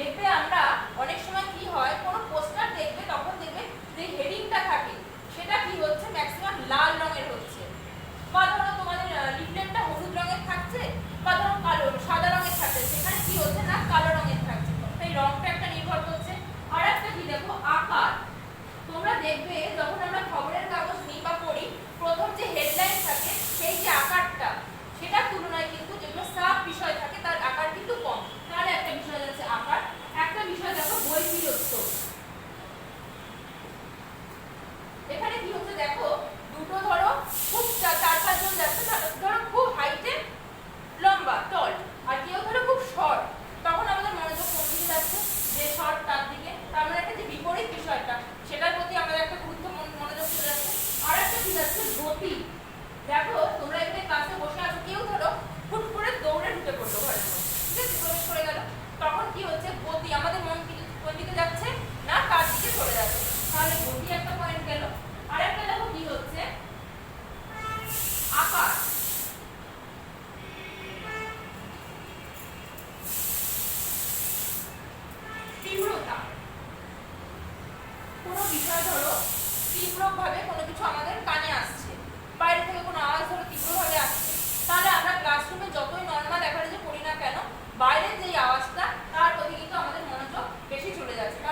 Itu. কোনো বিষয় ধরো তীব্রভাবে কোনো কিছু আমাদের কানে আসছে। বাইরে থেকে কোনো আওয়াজ ধরো